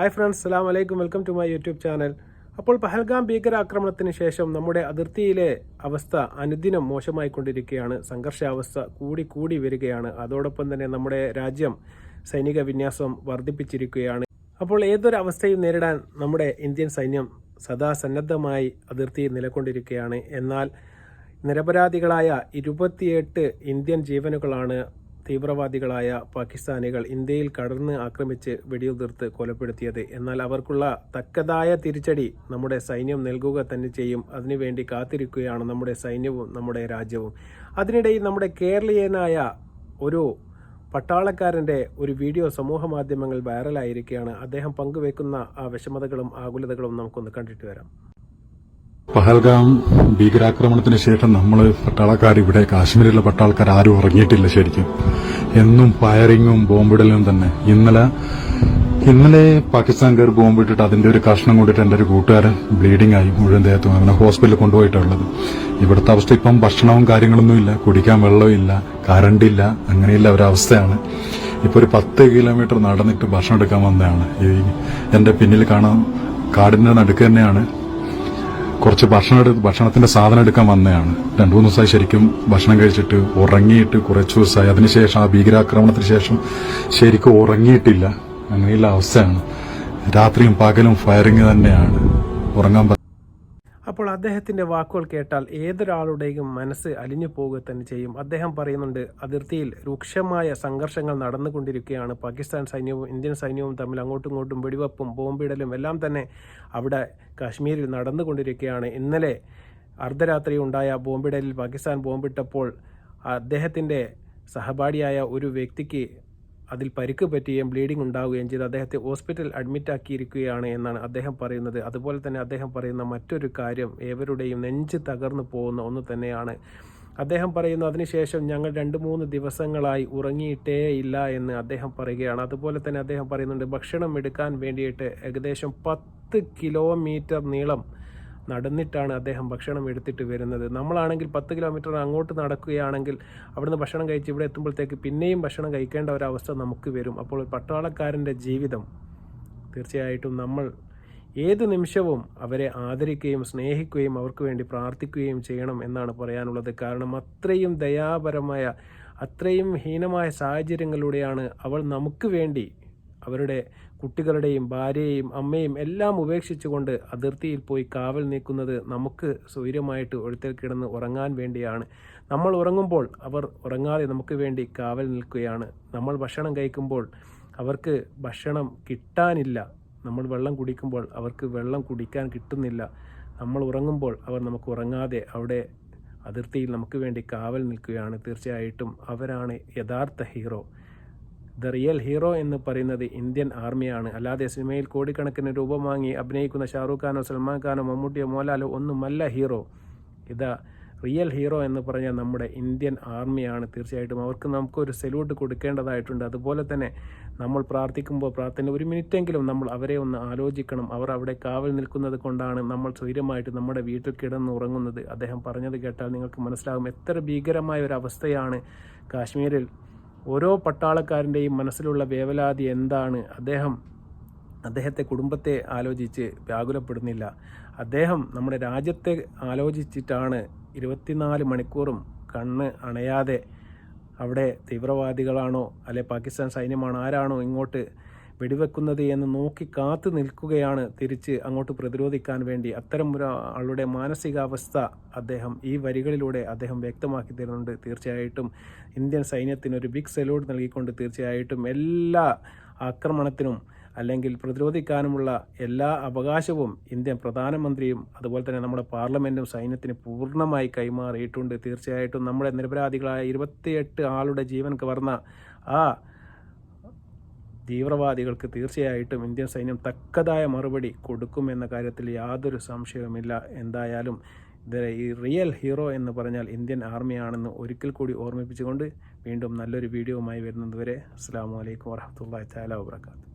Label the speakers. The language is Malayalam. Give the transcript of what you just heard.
Speaker 1: ഹായ് ഫ്രണ്ട്സ് അസ്സാം വലൈക്കും welcome to my YouTube channel അപ്പോൾ പഹൽഗാം ഭീകരാക്രമണത്തിന് ശേഷം നമ്മുടെ അതിർത്തിയിലെ അവസ്ഥ അനുദിനം മോശമായിക്കൊണ്ടിരിക്കുകയാണ്. സംഘർഷാവസ്ഥ കൂടി കൂടി വരികയാണ്. അതോടൊപ്പം തന്നെ നമ്മുടെ രാജ്യം സൈനിക വിന്യാസം വർദ്ധിപ്പിച്ചിരിക്കുകയാണ്. അപ്പോൾ ഏതൊരു അവസ്ഥയും നേരിടാൻ നമ്മുടെ ഇന്ത്യൻ സൈന്യം സദാ സന്നദ്ധമായി അതിർത്തിയിൽ നിലകൊണ്ടിരിക്കുകയാണ്. എന്നാൽ നിരപരാധികളായ ഇരുപത്തിയെട്ട് ഇന്ത്യൻ ജീവനുകളാണ് തീവ്രവാദികളായ പാകിസ്ഥാനികൾ ഇന്ത്യയിൽ കടന്ന് ആക്രമിച്ച് വെടിയുതിർത്ത് കൊലപ്പെടുത്തിയത്. എന്നാൽ അവർക്കുള്ള തക്കതായ തിരിച്ചടി നമ്മുടെ സൈന്യം നൽകുക തന്നെ ചെയ്യും. അതിനുവേണ്ടി കാത്തിരിക്കുകയാണ് നമ്മുടെ സൈന്യവും നമ്മുടെ രാജ്യവും. അതിനിടയിൽ നമ്മുടെ കേരളീയനായ ഒരു പട്ടാളക്കാരന്റെ ഒരു വീഡിയോ സമൂഹ മാധ്യമങ്ങളിൽ വൈറലായിരിക്കുകയാണ്. അദ്ദേഹം പങ്കുവെക്കുന്ന ആ വിഷമതകളും ആകുലതകളും നമുക്കൊന്ന് കണ്ടിട്ട് വരാം.
Speaker 2: പഹൽഗാം ഭീകരാക്രമണത്തിന് ശേഷം നമ്മൾ പട്ടാളക്കാർ ഇവിടെ കാശ്മീരിലെ പട്ടാൾക്കാർ ആരും ഉറങ്ങിയിട്ടില്ല ശരിക്കും. എന്നും ഫയറിങ്ങും ബോംബിടലും തന്നെ. ഇന്നലെ ഇന്നലെ പാകിസ്ഥാൻകാർ ബോംബിട്ടിട്ട് അതിന്റെ ഒരു കഷ്ണം കൂടിയിട്ട് എന്റെ ഒരു കൂട്ടുകാരൻ ബ്ലീഡിംഗ് ആയി മുഴുവൻ ദേഹത്തും. അങ്ങനെ ഹോസ്പിറ്റലിൽ കൊണ്ടുപോയിട്ടുള്ളത്. ഇവിടുത്തെ അവസ്ഥ ഇപ്പം ഭക്ഷണവും കാര്യങ്ങളൊന്നും ഇല്ല. കുടിക്കാൻ വെള്ളവും ഇല്ല. കറണ്ട് ഇല്ല. അങ്ങനെയുള്ള ഒരവസ്ഥയാണ് ഇപ്പൊ ഒരു പത്ത് കിലോമീറ്റർ നടന്നിട്ട് ഭക്ഷണം എടുക്കാൻ വന്നതാണ്. ഈ എന്റെ പിന്നിൽ കാണാൻ കാടിന്റെ നടുക്ക് തന്നെയാണ്. കുറച്ച് ഭക്ഷണം ഭക്ഷണത്തിന്റെ സാധനം എടുക്കാൻ വന്നതാണ്. രണ്ടു മൂന്ന് ദിവസമായി ശരിക്കും ഭക്ഷണം കഴിച്ചിട്ട് ഉറങ്ങിയിട്ട് കുറച്ച് ദിവസമായി. അതിനുശേഷം ആ ഭീകരാക്രമണത്തിന് ശേഷം ശരിക്കും ഉറങ്ങിയിട്ടില്ല. അങ്ങനെയുള്ള അവസ്ഥയാണ്. രാത്രിയും പകലും ഫയറിങ് തന്നെയാണ്. ഉറങ്ങാൻ
Speaker 1: അപ്പോൾ അദ്ദേഹത്തിന്റെ വാക്കുകൾ കേട്ടാൽ ഏതൊരാളുടെയും മനസ്സ് അലിഞ്ഞു പോവുക തന്നെ ചെയ്യും. അദ്ദേഹം പറയുന്നുണ്ട് അതിർത്തിയിൽ രൂക്ഷമായ സംഘർഷങ്ങൾ നടന്നുകൊണ്ടിരിക്കുകയാണ്. പാകിസ്ഥാൻ സൈന്യവും ഇന്ത്യൻ സൈന്യവും തമ്മിൽ അങ്ങോട്ടും ഇങ്ങോട്ടും വെടിവെപ്പും ബോംബിടലും എല്ലാം തന്നെ അവിടെ കാശ്മീരിൽ നടന്നുകൊണ്ടിരിക്കുകയാണ്. ഇന്നലെ അർദ്ധരാത്രി ഉണ്ടായ ബോംബിടലിൽ പാകിസ്ഥാൻ ബോംബിട്ടപ്പോൾ അദ്ദേഹത്തിന്റെ സഹപാഠിയായ ഒരു വ്യക്തിക്ക് അതിൽ പരിക്ക് പറ്റുകയും ബ്ലീഡിംഗ് ഉണ്ടാവുകയും ചെയ്ത് അദ്ദേഹത്തെ ഹോസ്പിറ്റൽ അഡ്മിറ്റ് ആക്കിയിരിക്കുകയാണ് എന്നാണ് അദ്ദേഹം പറയുന്നത്. അതുപോലെ തന്നെ അദ്ദേഹം പറയുന്ന മറ്റൊരു കാര്യം ഏവരുടെയും നെഞ്ച് തകർന്നു പോകുന്ന ഒന്ന് തന്നെയാണ്. അദ്ദേഹം പറയുന്നു അതിനുശേഷം ഞങ്ങൾ രണ്ട് മൂന്ന് ദിവസങ്ങളായി ഉറങ്ങിയിട്ടേ ഇല്ല എന്ന് അദ്ദേഹം പറയുകയാണ്. അതുപോലെ തന്നെ അദ്ദേഹം പറയുന്നുണ്ട് ഭക്ഷണം എടുക്കാൻ വേണ്ടിയിട്ട് ഏകദേശം പത്ത് കിലോമീറ്റർ നീളം നടന്നിട്ടാണ് അദ്ദേഹം ഭക്ഷണം എടുത്തിട്ട് വരുന്നത്. നമ്മളാണെങ്കിൽ പത്ത് കിലോമീറ്റർ അങ്ങോട്ട് നടക്കുകയാണെങ്കിൽ അവിടുന്ന് ഭക്ഷണം കഴിച്ച് ഇവിടെ എത്തുമ്പോഴത്തേക്ക് പിന്നെയും ഭക്ഷണം കഴിക്കേണ്ട ഒരവസ്ഥ നമുക്ക് വരും. അപ്പോൾ പട്ടാളക്കാരന്റെ ജീവിതം തീർച്ചയായിട്ടും നമ്മൾ ഏത് നിമിഷവും അവരെ ആദരിക്കുകയും സ്നേഹിക്കുകയും അവർക്ക് വേണ്ടി പ്രാർത്ഥിക്കുകയും ചെയ്യണം എന്നാണ് പറയാനുള്ളത്. കാരണം അത്രയും ദയാപരമായ അത്രയും ഹീനമായ സാഹചര്യങ്ങളിലൂടെയാണ് അവൾ നമുക്ക് വേണ്ടി അവരുടെ കുട്ടികളുടെയും ഭാര്യയെയും അമ്മയും എല്ലാം ഉപേക്ഷിച്ചുകൊണ്ട് അതിർത്തിയിൽ പോയി കാവൽ നീക്കുന്നത് നമുക്ക് സ്വൈര്യമായിട്ട് ഒഴുത്തിൽ കിടന്ന് ഉറങ്ങാൻ വേണ്ടിയാണ്. നമ്മൾ ഉറങ്ങുമ്പോൾ അവർ ഉറങ്ങാതെ നമുക്ക് വേണ്ടി കാവൽ നിൽക്കുകയാണ്. നമ്മൾ ഭക്ഷണം കഴിക്കുമ്പോൾ അവർക്ക് ഭക്ഷണം കിട്ടാനില്ല. നമ്മൾ വെള്ളം കുടിക്കുമ്പോൾ അവർക്ക് വെള്ളം കുടിക്കാൻ കിട്ടുന്നില്ല. നമ്മൾ ഉറങ്ങുമ്പോൾ അവർ നമുക്ക് ഉറങ്ങാതെ അവിടെ അതിർത്തിയിൽ നമുക്ക് വേണ്ടി കാവൽ നിൽക്കുകയാണ്. തീർച്ചയായിട്ടും അവരാണ് യഥാർത്ഥ ഹീറോ. ദ റിയൽ ഹീറോ എന്ന് പറയുന്നത് ഇന്ത്യൻ ആർമിയാണ്. അല്ലാതെ സിനിമയിൽ കോടിക്കണക്കിന് രൂപ വാങ്ങി അഭിനയിക്കുന്ന ഷാറൂഖ് ഖാനോ സൽമാൻ ഖാനോ മമ്മൂട്ടിയോ മോഹൻലാലോ ഒന്നുമല്ല ഹീറോ. ഇതാ റിയൽ ഹീറോ എന്ന് പറഞ്ഞാൽ നമ്മുടെ ഇന്ത്യൻ ആർമിയാണ് തീർച്ചയായിട്ടും. അവർക്ക് നമുക്കൊരു സെല്യൂട്ട് കൊടുക്കേണ്ടതായിട്ടുണ്ട്. അതുപോലെ തന്നെ നമ്മൾ പ്രാർത്ഥിക്കുമ്പോൾ പ്രാർത്ഥന ഒരു മിനിറ്റെങ്കിലും നമ്മൾ അവരെ ഒന്ന് ആലോചിക്കണം. അവർ അവിടെ കാവൽ നിൽക്കുന്നത് കൊണ്ടാണ് നമ്മൾ സ്വൈര്യമായിട്ട് നമ്മുടെ വീട്ടിൽ കിടന്ന് ഉറങ്ങുന്നത്. അദ്ദേഹം പറഞ്ഞത് കേട്ടാൽ നിങ്ങൾക്ക് മനസ്സിലാകും. എത്ര ഭീകരമായ ഒരു അവസ്ഥയാണ് കാശ്മീരിൽ ഓരോ പട്ടാളക്കാരന്റെയും മനസ്സിലുള്ള വേവലാതി എന്താണ്? അദ്ദേഹം അദ്ദേഹത്തെ കുടുംബത്തെ ആലോചിച്ച് വ്യാകുലപ്പെടുന്നില്ല. അദ്ദേഹം നമ്മുടെ രാജ്യത്തെ ആലോചിച്ചിട്ടാണ് ഇരുപത്തിനാല് മണിക്കൂറും കണ്ണ് അണയാതെ അവിടെ തീവ്രവാദികളാണോ അല്ലെ പാകിസ്ഥാൻ സൈന്യമാണോ ആരാണോ ഇങ്ങോട്ട് വെടിവെക്കുന്നത് എന്ന് നോക്കി കാത്തു നിൽക്കുകയാണ് തിരിച്ച് അങ്ങോട്ട് പ്രതിരോധിക്കാൻ വേണ്ടി. അത്തരം ആളുടെ മാനസികാവസ്ഥ അദ്ദേഹം ഈ വരികളിലൂടെ അദ്ദേഹം വ്യക്തമാക്കി തരുന്നുണ്ട്. തീർച്ചയായിട്ടും ഇന്ത്യൻ സൈന്യത്തിന് ഒരു ബിഗ് സല്യൂട്ട് നൽകിക്കൊണ്ട് തീർച്ചയായിട്ടും എല്ലാ ആക്രമണത്തിനും അല്ലെങ്കിൽ പ്രതിരോധിക്കാനുമുള്ള എല്ലാ അവകാശവും ഇന്ത്യൻ പ്രധാനമന്ത്രിയും അതുപോലെ തന്നെ നമ്മുടെ പാർലമെന്റും സൈന്യത്തിന് പൂർണമായി കൈമാറിയിട്ടുണ്ട്. തീർച്ചയായിട്ടും നമ്മുടെ നിരപരാധികളായ ഇരുപത്തിയെട്ട് ആളുടെ ജീവൻ കവർന്ന ആ തീവ്രവാദികൾക്ക് തീർച്ചയായിട്ടും ഇന്ത്യൻ സൈന്യം തക്കതായ മറുപടി കൊടുക്കുമെന്ന കാര്യത്തിൽ യാതൊരു സംശയവുമില്ല. എന്തായാലും ഇത് ഈ റിയൽ ഹീറോ എന്ന് പറഞ്ഞാൽ ഇന്ത്യൻ ആർമിയാണെന്ന് ഒരിക്കൽ കൂടി ഓർമ്മിപ്പിച്ചുകൊണ്ട് വീണ്ടും നല്ലൊരു വീഡിയോവുമായി വരുന്നതുവരെ അസ്സാം വലൈക്കും വരഹമുല്ലാ താല വാബർക്കാത്തു